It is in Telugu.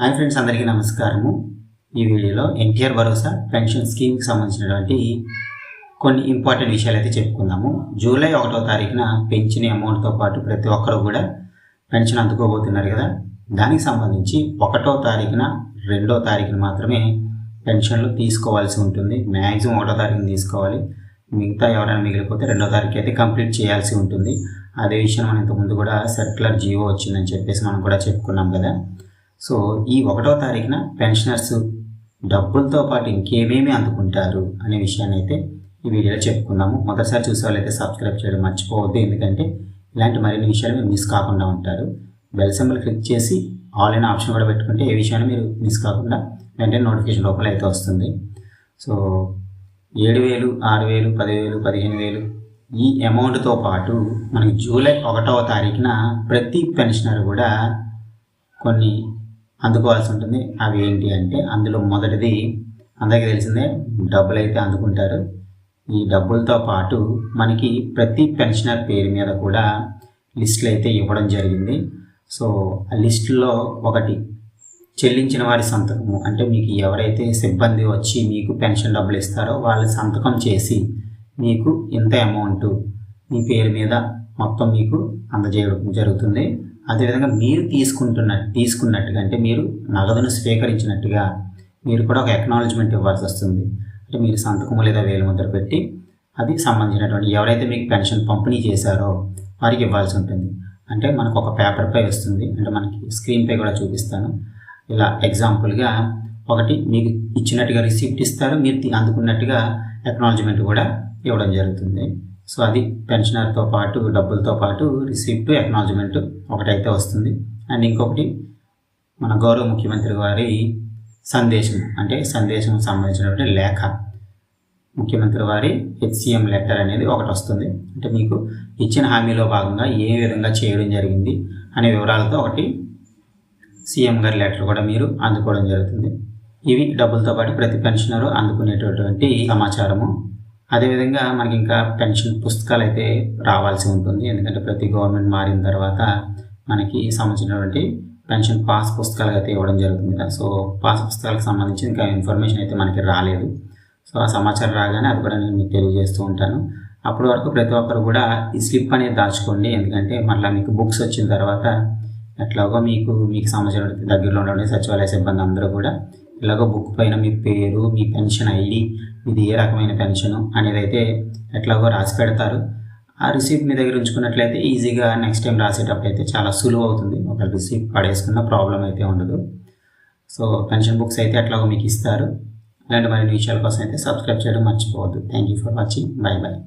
హాయ్ ఫ్రెండ్స్ అందరికీ నమస్కారము. ఈ వీడియోలో ఎన్టీఆర్ భరోసా పెన్షన్ స్కీమ్కి సంబంధించినటువంటి కొన్ని ఇంపార్టెంట్ విషయాలు అయితే చెప్పుకుందాము. జూలై ఒకటో తారీఖున పెంచిన అమౌంట్తో పాటు ప్రతి ఒక్కరు కూడా పెన్షన్ అందుకోబోతున్నారు కదా. దానికి సంబంధించి ఒకటో తారీఖున రెండో తారీఖున మాత్రమే పెన్షన్లు తీసుకోవాల్సి ఉంటుంది. మ్యాక్సిమం ఒకటో తారీఖున తీసుకోవాలి. మిగతా ఎవరైనా మిగిలిపోతే రెండో తారీఖు అయితే కంప్లీట్ చేయాల్సి ఉంటుంది. అదే విషయం మనం ఇంతకుముందు కూడా సర్క్యులర్ జీవో వచ్చిందని చెప్పేసి మనం కూడా చెప్పుకున్నాం కదా. సో ఈ ఒకటో తారీఖున పెన్షనర్స్ డబ్బులతో పాటు ఇంకేమేమి అందుకుంటారు అనే విషయాన్ని అయితే ఈ వీడియోలో చెప్పుకుందాము మొదటిసారి చూసే వాళ్ళైతే సబ్స్క్రైబ్ చేయడం మర్చిపోవద్దు ఎందుకంటే ఇలాంటి మరిన్ని విషయాలు మీరు మిస్ కాకుండా ఉంటారు. బెల్ సింబల్ క్లిక్ చేసి ఆల్ ఇన్ ఆప్షన్ కూడా పెట్టుకుంటే ఏ విషయాన్ని మీరు మిస్ కాకుండా వెంటనే నోటిఫికేషన్ లోపల అయితే వస్తుంది. సో ఏడు వేలు ఆరు వేలు పదివేలు పదిహేను వేలు ఈ అమౌంట్తో పాటు మనకి జూలై ఒకటవ తారీఖున ప్రతి పెన్షనర్ కూడా కొన్ని అందుకోవాల్సి ఉంటుంది అవి ఏంటి అంటే అందులో మొదటిది అందరికీ తెలిసిందే డబ్బులు అయితే అందుకుంటారు. ఈ డబ్బులతో పాటు మనకి ప్రతి పెన్షనర్ పేరు మీద కూడా లిస్టులు అయితే ఇవ్వడం జరిగింది. సో ఆ లిస్టులో ఒకటి చెల్లించిన వారి సంతకము. అంటే మీకు ఎవరైతే సిబ్బంది వచ్చి మీకు పెన్షన్ డబ్బులు ఇస్తారో వాళ్ళ సంతకం చేసి మీకు ఇంత అమౌంట్ మీ పేరు మీద మొత్తం మీకు అందజేయడం జరుగుతుంది. అదేవిధంగా మీరు తీసుకుంటున్న తీసుకున్నట్టుగా అంటే మీరు నగదును స్వీకరించినట్టుగా మీరు కూడా ఒక ఎక్నాలజ్మెంట్ ఇవ్వాల్సి వస్తుంది. అంటే మీరు సంతకము లేదా వేలుముద్ర పెట్టి అది సంబంధించినటువంటి ఎవరైతే మీకు పెన్షన్ పంపిణీ చేశారో వారికి ఇవ్వాల్సి ఉంటుంది. అంటే మనకు ఒక పేపర్పై వస్తుంది. అంటే మనకి స్క్రీన్పై కూడా చూపిస్తాను. ఇలా ఎగ్జాంపుల్గా ఒకటి మీకు ఇచ్చినట్టుగా రిసిప్ట్ ఇస్తారు. మీరు అందుకున్నట్టుగా ఎక్నాలజ్మెంట్ కూడా ఇవ్వడం జరుగుతుంది. సో అది పెన్షనర్తో పాటు డబ్బులతో పాటు రిసీప్ట్ ఎక్నాలజ్మెంట్ ఒకటైతే వస్తుంది. అండ్ ఇంకొకటి మన గౌరవ ముఖ్యమంత్రి వారి సందేశం అంటే సందేశం సంబంధించినటువంటి లేఖ. ముఖ్యమంత్రి వారి హెచ్సిఎం లెటర్ అనేది ఒకటి వస్తుంది. అంటే మీకు ఇచ్చిన హామీలో భాగంగా ఏ విధంగా చేయడం జరిగింది అనే వివరాలతో ఒకటి సీఎం గారి లెటర్ కూడా మీరు అందుకోవడం జరుగుతుంది. ఇవి డబ్బులతో పాటు ప్రతి పెన్షనరు అందుకునేటటువంటి సమాచారము. అదేవిధంగా మనకి ఇంకా పెన్షన్ పుస్తకాలు అయితే రావాల్సి ఉంటుంది. ఎందుకంటే ప్రతి గవర్నమెంట్ మారిన తర్వాత మనకి సంబంధించినటువంటి పెన్షన్ పాస్ పుస్తకాలు అయితే ఇవ్వడం జరుగుతుంది కదా. సో పాస్ పుస్తకాలకు సంబంధించి ఇంకా ఇన్ఫర్మేషన్ అయితే మనకి రాలేదు. సో ఆ సమాచారం రాగానే అది కూడా నేను మీకు తెలియజేస్తూ ఉంటాను. అప్పటి వరకు ప్రతి ఒక్కరు కూడా ఈ స్లిప్ అనేది దాచుకోండి. ఎందుకంటే మళ్ళీ మీకు బుక్స్ వచ్చిన తర్వాత ఎట్లాగో మీకు మీకు సంబంధించిన దగ్గరలో ఉండే సచివాలయ సిబ్బంది అందరూ కూడా ఇలాగో బుక్ పైన మీ పేరు మీ పెన్షన్ ఐడి ఇది ఏ రకమైన పెన్షన్ అనేది అయితే ఎట్లాగో రాసి పెడతారు. ఆ రిసీప్ట్ మీ దగ్గర ఉంచుకున్నట్లయితే ఈజీగా నెక్స్ట్ టైం రాసేటప్పుడు అయితే చాలా సులువు అవుతుంది. ఒక రిసీప్ట్ పడేసుకున్న ప్రాబ్లం అయితే ఉండదు. సో పెన్షన్ బుక్స్ అయితే ఎట్లాగో మీకు ఇస్తారు. ఇలాంటి మరిన్ని విషయాల కోసం అయితే సబ్స్క్రైబ్ చేయడం మర్చిపోవద్దు. Thank you for watching bye bye